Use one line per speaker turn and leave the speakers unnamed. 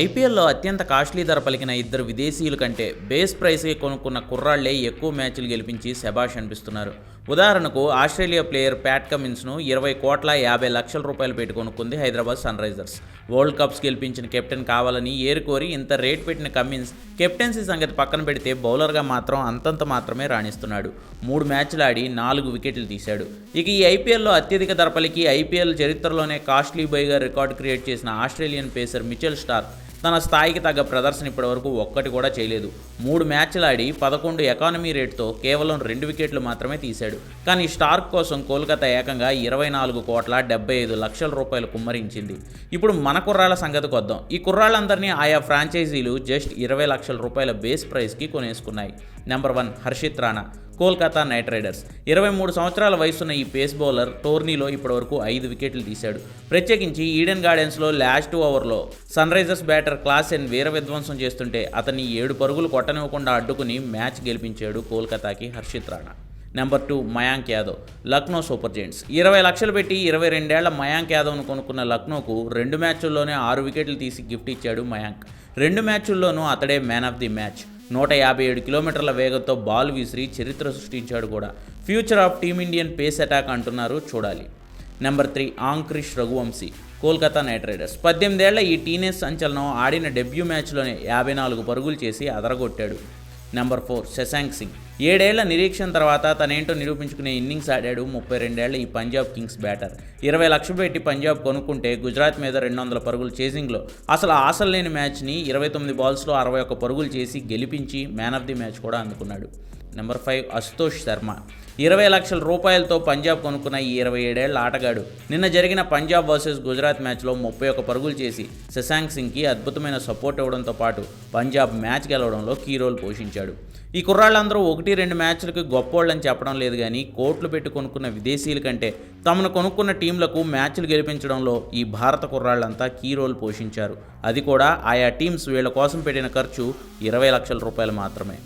ఐపీఎల్లో అత్యంత కాస్ట్లీ ధర పలికిన ఇద్దరు విదేశీయుల కంటే బేస్ ప్రైస్కి కొనుక్కున్న కుర్రాళ్ళే ఎక్కువ మ్యాచ్లు గెలిపించి శభాష్ అనిపిస్తున్నారు. ఉదాహరణకు ఆస్ట్రేలియా ప్లేయర్ ప్యాట్ కమిన్స్ను ఇరవై కోట్ల యాభై లక్షల రూపాయలు పెట్టి కొనుక్కుంది Hyderabad sun Risers. World cups గెలిపించిన కెప్టెన్ కావాలని ఏరుకోరి ఇంత రేట్ పెట్టిన కమిన్స్ కెప్టెన్సీ సంగతి పక్కన పెడితే బౌలర్గా మాత్రం అంతంత మాత్రమే రాణిస్తున్నాడు. మూడు మ్యాచ్లు ఆడి నాలుగు వికెట్లు తీశాడు. ఇక ఈ ఐపీఎల్లో అత్యధిక ధర పలికి ఐపీఎల్ చరిత్రలోనే కాస్ట్లీ బైగా రికార్డు క్రియేట్ చేసిన ఆస్ట్రేలియన్ పేసర్ మిచెల్ స్టార్ తన స్థాయికి తగ్గ ప్రదర్శన ఇప్పటివరకు ఒక్కటి కూడా చేయలేదు. మూడు మ్యాచ్లు ఆడి పదకొండు ఎకానమీ రేట్తో కేవలం రెండు వికెట్లు మాత్రమే తీశాడు. కానీ స్టార్క్ కోసం కోల్కతా ఏకంగా ఇరవై నాలుగు కోట్ల డెబ్బై ఐదు లక్షల రూపాయలు కుమ్మరించింది. ఇప్పుడు మన కుర్రాళ్ళ సంగతికి వద్దాం ఈ కుర్రాళ్ళందరినీ ఆయా ఫ్రాంచైజీలు జస్ట్ ఇరవై లక్షల రూపాయల బేస్ ప్రైస్కి కొనేసుకున్నాయి. Number one Harshit Rana. Kolkata Knight Riders. ఇరవై మూడు సంవత్సరాల వయసున్న ఈ పేస్ బౌలర్ టోర్నీలో ఇప్పటివరకు ఐదు వికెట్లు తీశాడు. ప్రత్యేకించి ఈడెన్ గార్డెన్స్లో లాస్ట్ ఓవర్లో sun Risers batter Klaasen వీర విధ్వంసం చేస్తుంటే అతన్ని ఏడు పరుగులు కొట్టనివ్వకుండా అడ్డుకుని మ్యాచ్ గెలిపించాడు కోల్కతాకి Harshit Rana. Number two Mayank Yadav Lucknow Super Giants ఇరవై లక్షలు పెట్టి ఇరవై రెండేళ్ళ మయాంక్ యాదవ్ను కొనుక్కున్న లక్నోకు రెండు మ్యాచ్ల్లోనే ఆరు వికెట్లు తీసి గిఫ్ట్ ఇచ్చాడు మయాంక్. రెండు మ్యాచ్ల్లోనూ అతడే మ్యాన్ ఆఫ్ ది మ్యాచ్. నూట యాభై ఏడు కిలోమీటర్ల వేగంతో బాల్ విసిరి చరిత్ర సృష్టించాడు కూడా. Future of Team Indian pace attack అంటున్నారు చూడాలి. Number three Angkrish Raghuvanshi Kolkata Knight Riders పద్దెనిమిదేళ్ళ ఈ టీనేజ్ సంచలనం ఆడిన డెబ్యూ మ్యాచ్లోనే యాభై నాలుగు పరుగులు చేసి అదరగొట్టాడు. నెంబర్ ఫోర్ శశాంక్ సింగ్ ఏడేళ్ళ నిరీక్షణ తర్వాత తనేంటో నిరూపించుకునే ఇన్నింగ్స్ ఆడాడు ముప్పై రెండేళ్ళ ఈ పంజాబ్ కింగ్స్ బ్యాటర్. ఇరవై లక్షలు పెట్టి పంజాబ్ కొనుక్కుంటే గుజరాత్ మీద రెండు వందల పరుగులు చేసింగ్లో. అసలు ఆశలు లేని మ్యాచ్ని ఇరవై తొమ్మిది బాల్స్లో అరవై ఒక్క పరుగులు చేసి గెలిపించి మ్యాన్ ఆఫ్ ది మ్యాచ్ కూడా అందుకున్నాడు. Number five Ashutosh Sharma. ఇరవై లక్షల రూపాయలతో పంజాబ్ కొనుక్కున్న ఈ ఇరవై ఏడేళ్ళ ఆటగాడు. నిన్న జరిగిన పంజాబ్ వర్సెస్ గుజరాత్ మ్యాచ్లో ముప్పై ఒక్క పరుగులు చేసి శశాంక్ సింగ్కి అద్భుతమైన సపోర్ట్ ఇవ్వడంతో పాటు పంజాబ్ మ్యాచ్ గెలవడంలో కీ రోల్ పోషించాడు. ఈ కుర్రాళ్ళందరూ ఒకటి రెండు మ్యాచ్లకు గొప్పోళ్ళని చెప్పడం లేదు కానీ కోట్లు పెట్టి కొనుక్కున్న విదేశీయుల కంటే తమను కొనుక్కున్న టీంలకు మ్యాచ్లు గెలిపించడంలో ఈ భారత కుర్రాళ్ళంతా కీ రోల్ పోషించారు. అది కూడా ఆయా టీమ్స్ వీళ్ళ కోసం పెట్టిన ఖర్చు ఇరవై లక్షల రూపాయలు మాత్రమే.